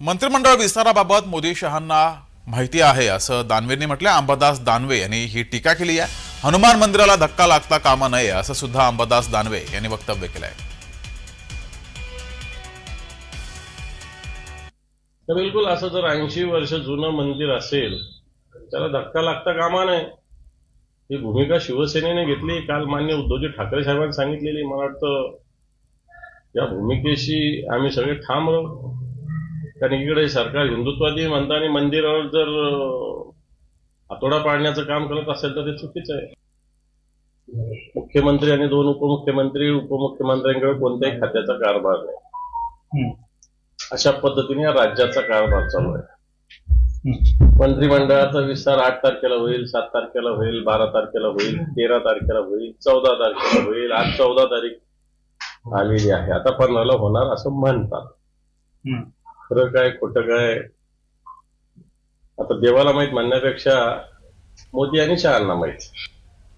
मंत्रिमंडळ विस्ताराबाबत मोदी शहांना माहिती आहे असं दानवेंनी म्हटलं अंबादास दानवे यांनी ही टीका केली आहे. हनुमान मंदिराला धक्का लागता कामा नये असं सुद्धा अंबादास दानवे यांनी वक्तव्य केलं आहे तर बिलकुल असं जर ऐंशी वर्ष जुनं मंदिर असेल त्याला धक्का लागता कामा नये. ही भूमिका शिवसेनेने घेतली. काल मान्य उद्धवजी ठाकरे साहेबांनी सांगितलेली. मला वाटतं या भूमिकेशी आम्ही सगळे ठाम राहू. कारण इकडे सरकार हिंदुत्वादी म्हणतं आणि मंदिरावर जर हातोडा पाडण्याचं काम करत असेल तर ते चुकीचं आहे. मुख्यमंत्री आणि दोन उपमुख्यमंत्री उपमुख्यमंत्र्यांकडे कोणत्याही खात्याचा कारभार नाही. अशा पद्धतीने या राज्याचा कारभार चालू आहे. मंत्रिमंडळाचा विस्तार आठ तारखेला होईल सात तारखेला होईल बारा तारखेला होईल तेरा तारखेला होईल चौदा तारखेला होईल आज चौदा तारीख आलेली आहे. आता पंधराला होणार असं म्हणतात. खरं काय खोटं काय? आता देवाला माहीत म्हणण्यापेक्षा मोदी आणि शहांना माहीत.